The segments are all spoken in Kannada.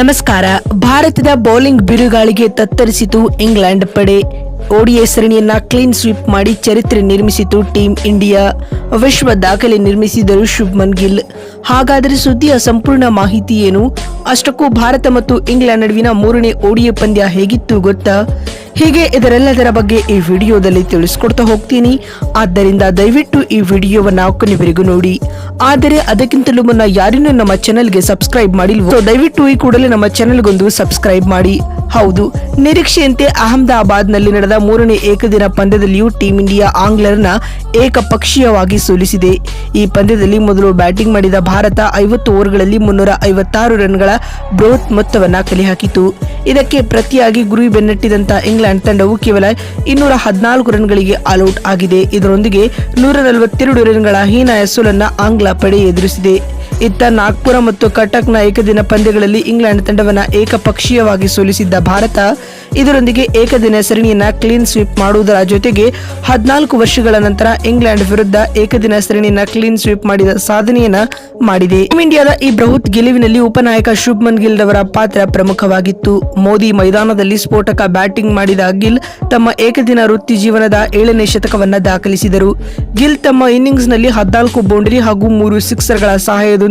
ನಮಸ್ಕಾರ. ಭಾರತದ ಬೌಲಿಂಗ್ ಬಿರುಗಾಳಿಗೆ ತತ್ತರಿಸಿತು ಇಂಗ್ಲೆಂಡ್ ಪಡೆ. ಓಡಿಎ ಸರಣಿಯನ್ನ ಕ್ಲೀನ್ ಸ್ವೀಪ್ ಮಾಡಿ ಚರಿತ್ರೆ ನಿರ್ಮಿಸಿತು ಟೀಂ ಇಂಡಿಯಾ. ವಿಶ್ವ ದಾಖಲೆ ನಿರ್ಮಿಸಿದರು ಶುಭ್ಮನ್ ಗಿಲ್. ಹಾಗಾದರೆ ಸುದ್ದಿಯ ಸಂಪೂರ್ಣ ಮಾಹಿತಿ ಏನು? ಅಷ್ಟಕ್ಕೂ ಭಾರತ ಮತ್ತು ಇಂಗ್ಲೆಂಡ್ ನಡುವಿನ ಮೂರನೇ ಓಡಿಎ ಪಂದ್ಯ ಹೇಗಿತ್ತು ಗೊತ್ತಾ? ಹೀಗೆ ಇದರೆಲ್ಲದರ ಬಗ್ಗೆ ಈ ವಿಡಿಯೋದಲ್ಲಿ ತಿಳಿಸ್ಕೊಡ್ತಾ ಹೋಗ್ತೀನಿ. ಆದ್ದರಿಂದ ದಯವಿಟ್ಟು ಈ ವಿಡಿಯೋವನ್ನು ಕೊನೆವರೆಗೂ ನೋಡಿ. ಆದರೆ ಅದಕ್ಕಿಂತಲೂ ಮುನ್ನ ಯಾರಿನೂ ನಮ್ಮ ಚಾನೆಲ್ಗೆ ಸಬ್ಸ್ಕ್ರೈಬ್ ಮಾಡಿಲ್ವೋ? ದಯವಿಟ್ಟು ಈ ಕೂಡಲೇ ನಮ್ಮ ಚಾನೆಲ್ಗೊಂದು ಸಬ್ಸ್ಕ್ರೈಬ್ ಮಾಡಿ. ಹೌದು, ನಿರೀಕ್ಷೆಯಂತೆ ಅಹಮದಾಬಾದ್ನಲ್ಲಿ ನಡೆದ ಮೂರನೇ ಏಕದಿನ ಪಂದ್ಯದಲ್ಲಿಯೂ ಟೀಂ ಇಂಡಿಯಾ ಆಂಗ್ಲರ್ನ ಏಕಪಕ್ಷೀಯವಾಗಿ ಸೋಲಿಸಿದೆ. ಈ ಪಂದ್ಯದಲ್ಲಿ ಮೊದಲು ಬ್ಯಾಟಿಂಗ್ ಮಾಡಿದ ಭಾರತ ಐವತ್ತು ಓವರ್ಗಳಲ್ಲಿ ಮುನ್ನೂರ ಐವತ್ತಾರು ರನ್ಗಳ ಬೃಹತ್ ಮೊತ್ತವನ್ನು ಕಲೆ ಹಾಕಿತು ಇದಕ್ಕೆ ಪ್ರತಿಯಾಗಿ ಗುರಿ ಬೆನ್ನಟ್ಟಿದಂತ ಇಂಗ್ಲೆಂಡ್ ತಂಡವು ಕೇವಲ ಇನ್ನೂರ ಹದಿನಾಲ್ಕು ರನ್ಗಳಿಗೆ ಆಲ್ಔಟ್ ಆಗಿದೆ. ಇದರೊಂದಿಗೆ ನೂರ ನಲವತ್ತೆರಡು ರನ್ಗಳ ಹೀನಾಯ ಸೋಲನ್ನ ಆಂಗ್ಲ ಪಡೆ ಎದುರಿಸಿದೆ. ಇತ್ತ ನಾಗ್ಪುರ ಮತ್ತು ಕಟಕ್ನ ಏಕದಿನ ಪಂದ್ಯಗಳಲ್ಲಿ ಇಂಗ್ಲೆಂಡ್ ತಂಡವನ್ನು ಏಕಪಕ್ಷೀಯವಾಗಿ ಸೋಲಿಸಿದ್ದ ಭಾರತ, ಇದರೊಂದಿಗೆ ಏಕದಿನ ಸರಣಿಯನ್ನ ಕ್ಲೀನ್ ಸ್ವೀಪ್ ಮಾಡುವುದರ ಜೊತೆಗೆ ಹದಿನಾಲ್ಕು ವರ್ಷಗಳ ನಂತರ ಇಂಗ್ಲೆಂಡ್ ವಿರುದ್ಧ ಏಕದಿನ ಸರಣಿಯನ್ನ ಕ್ಲೀನ್ ಸ್ವೀಪ್ ಮಾಡಿದ ಸಾಧನೆಯನ್ನ ಮಾಡಿದೆ. ಟೀಮ್ ಇಂಡಿಯಾದ ಈ ಬೃಹತ್ ಗೆಲುವಿನಲ್ಲಿ ಉಪನಾಯಕ ಶುಭ್ಮನ್ ಗಿಲ್ ಅವರ ಪಾತ್ರ ಪ್ರಮುಖವಾಗಿತ್ತು. ಮೋದಿ ಮೈದಾನದಲ್ಲಿ ಸ್ಫೋಟಕ ಬ್ಯಾಟಿಂಗ್ ಮಾಡಿದ ಗಿಲ್ ತಮ್ಮ ಏಕದಿನ ವೃತ್ತಿ ಜೀವನದ ಏಳನೇ ಶತಕವನ್ನ ದಾಖಲಿಸಿದರು. ಗಿಲ್ ತಮ್ಮ ಇನ್ನಿಂಗ್ಸ್ನಲ್ಲಿ ಹದಿನಾಲ್ಕು ಬೌಂಡರಿ ಹಾಗೂ ಮೂರು ಸಿಕ್ಸರ್ಗಳ ಸಹಾಯದೊಂದಿಗೆ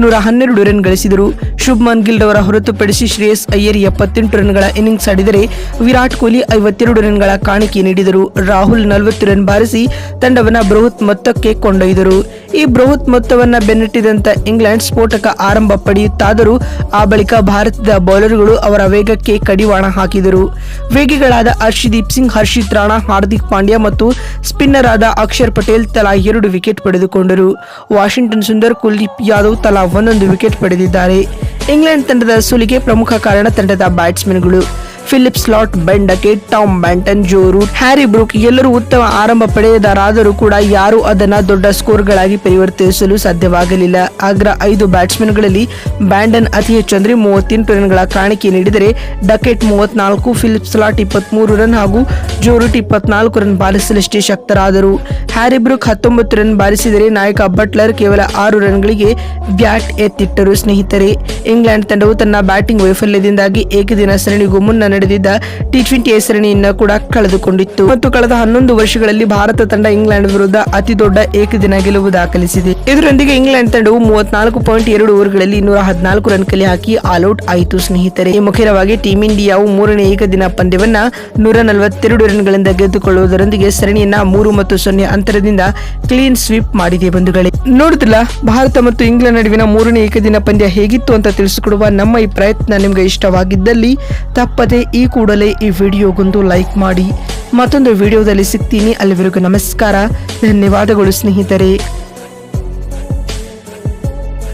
ನೂರ ಹನ್ನೆರಡು ರನ್ ಗಳಿಸಿದರು. ಶುಭ್ಮನ್ ಗಿಲ್ ಅವರ ಹೊರತುಪಡಿಸಿ ಶ್ರೇಯಸ್ ಅಯ್ಯರ್ ಎಪ್ಪತ್ತೆಂಟು ರನ್ಗಳ ಇನ್ನಿಂಗ್ಸ್ ಆಡಿದರೆ ವಿರಾಟ್ ಕೊಹ್ಲಿ ಐವತ್ತೆರಡು ರನ್ಗಳ ಕಾಣಿಕೆ ನೀಡಿದರು. ರಾಹುಲ್ ನಲವತ್ತು ರನ್ ಬಾರಿಸಿ ತಂಡವನ್ನ ಬೃಹತ್ ಮೊತ್ತಕ್ಕೆ ಕೊಂಡೊಯ್ದರು. ಈ ಬೃಹತ್ ಮೊತ್ತವನ್ನ ಬೆನ್ನಟ್ಟಿದಂತ ಇಂಗ್ಲೆಂಡ್ ಸ್ಫೋಟಕ ಆರಂಭ ಪಡೆಯುತ್ತಾದರೂ, ಆ ಬಳಿಕ ಭಾರತದ ಬೌಲರ್ಗಳು ಅವರ ವೇಗಕ್ಕೆ ಕಡಿವಾಣ ಹಾಕಿದರು. ವೇಗಿಗಳಾದ ಹರ್ಷದೀಪ್ ಸಿಂಗ್, ಹರ್ಷಿತ್ ರಾಣಾ, ಹಾರ್ದಿಕ್ ಪಾಂಡ್ಯ ಮತ್ತು ಸ್ಪಿನ್ನರ್ ಆದ ಅಕ್ಷರ್ ಪಟೇಲ್ ತಲಾ ಎರಡು ವಿಕೆಟ್ ಪಡೆದುಕೊಂಡರು. ವಾಷಿಂಗ್ಟನ್ ಸುಂದರ್, ಕುಲ್ದೀಪ್ ಯಾದವ್ ತಲಾ ಒಂದೊಂದು ವಿಕೆಟ್ ಪಡೆದಿದ್ದಾರೆ. ಇಂಗ್ಲೆಂಡ್ ತಂಡದ ಸೋಲಿಗೆ ಪ್ರಮುಖ ಕಾರಣ ತಂಡದ ಬ್ಯಾಟ್ಸ್ಮನ್ಗಳು. Philip Salt, Ben Duckett, Tom Banton Joe Root Harry Brook ಎಲ್ಲರೂ ಉತ್ತಮ ಆರಂಭ ಪಡೆಯದರಾದರೂ ಕೂಡ ಯಾರು ಅದನ್ನ ದೊಡ್ಡ ಸ್ಕೋರ್ ಗಳಾಗಿ ಪರಿವರ್ತಿಸಲು ಸಾಧ್ಯವಾಗಲಿಲ್ಲ. ಅಗ್ರ ಐದು ಬ್ಯಾಟ್ಸ್ಮನ್ಗಳಲ್ಲಿ ಬ್ಯಾಂಡನ್ ಅತಿ ಹೆಚ್ಚು ಅಂದ್ರೆ ಮೂವತ್ತೆಂಟು ರನ್ಗಳ ಕಾಣಿಕೆ ನೀಡಿದರೆ ಡಕೆಟ್ ಮೂವತ್ನಾಲ್ಕು, ಫಿಲಿಪ್ ಸ್ಲಾಟ್ ಇಪ್ಪತ್ಮೂರು ರನ್ ಹಾಗೂ ಜೋರೂಟ್ ಇಪ್ಪತ್ನಾಲ್ಕು ರನ್ ಬಾರಿಸಲಷ್ಟೇ ಶಕ್ತರಾದರು. ಹ್ಯಾರಿ ಬ್ರೂಕ್ ಹತ್ತೊಂಬತ್ತು ರನ್ ಬಾರಿಸಿದರೆ ನಾಯಕ ಬಟ್ಲರ್ ಕೇವಲ ಆರು ರನ್ಗಳಿಗೆ ಬ್ಯಾಟ್ ಎತ್ತಿಟ್ಟರು ಸ್ನೇಹಿತರೆ. ಇಂಗ್ಲೆಂಡ್ ತಂಡವು ತನ್ನ ಬ್ಯಾಟಿಂಗ್ ವೈಫಲ್ಯದಿಂದಾಗಿ ಏಕದಿನ ಸರಣಿಗೂ ಮುನ್ನ ನಡೆದಿದ್ದ ಟಿ ಟ್ವೆಂಟಿ ಸರಣಿಯನ್ನ ಕೂಡ ಕಳೆದುಕೊಂಡಿತ್ತು. ಮತ್ತು ಕಳೆದ ಹನ್ನೊಂದು ವರ್ಷಗಳಲ್ಲಿ ಭಾರತ ತಂಡ ಇಂಗ್ಲೆಂಡ್ ವಿರುದ್ಧ ಅತಿ ದೊಡ್ಡ ಏಕದಿನ ಗೆಲುವು ದಾಖಲಿಸಿದೆ. ಇದರೊಂದಿಗೆ ಇಂಗ್ಲೆಂಡ್ ತಂಡವು ಮೂವತ್ನಾಲ್ಕು ಪಾಯಿಂಟ್ ಎರಡು ಓವರ್ಗಳಲ್ಲಿ ಇನ್ನೂರ ಹದಿನಾಲ್ಕು ರನ್ ಕಲೆ ಹಾಕಿ ಆಲ್ಔಟ್ ಆಯಿತು, ಸ್ನೇಹಿತರೆ. ಈ ಮುಖ್ಯವಾಗಿ ಟೀಂ ಇಂಡಿಯಾವು ಮೂರನೇ ಏಕದಿನ ಪಂದ್ಯವನ್ನ ನೂರ ನಲವತ್ತೆರಡು ರನ್ಗಳಿಂದ ಗೆದ್ದುಕೊಳ್ಳುವುದರೊಂದಿಗೆ ಸರಣಿಯನ್ನ ಮೂರು ಮತ್ತು ಸೊನ್ನೆ ಅಂತರದಿಂದ ಕ್ಲೀನ್ ಸ್ವೀಪ್ ಮಾಡಿದೆ, ಬಂಧುಗಳೇ. ನೋಡುತ್ತಿಲ್ಲ, ಭಾರತ ಮತ್ತು ಇಂಗ್ಲೆಂಡ್ ನಡುವಿನ ಮೂರನೇ ಏಕದಿನ ಪಂದ್ಯ ಹೇಗಿತ್ತು ಅಂತ ತಿಳಿಸಿಕೊಡುವ ನಮ್ಮ ಈ ಪ್ರಯತ್ನ ನಿಮಗೆ ಇಷ್ಟವಾಗಿದ್ದಲ್ಲಿ ತಪ್ಪದೆ ಈ ಕೂಡಲೇ ಈ ವಿಡಿಯೋಗೊಂದು ಲೈಕ್ ಮಾಡಿ ಮತ್ತೊಂದು ವಿಡಿಯೋದಲ್ಲಿ ಸಿಗ್ತೀನಿ. ಅಲ್ಲಿವರೆಗೂ ನಮಸ್ಕಾರ. ಧನ್ಯವಾದಗಳು ಸ್ನೇಹಿತರೆ.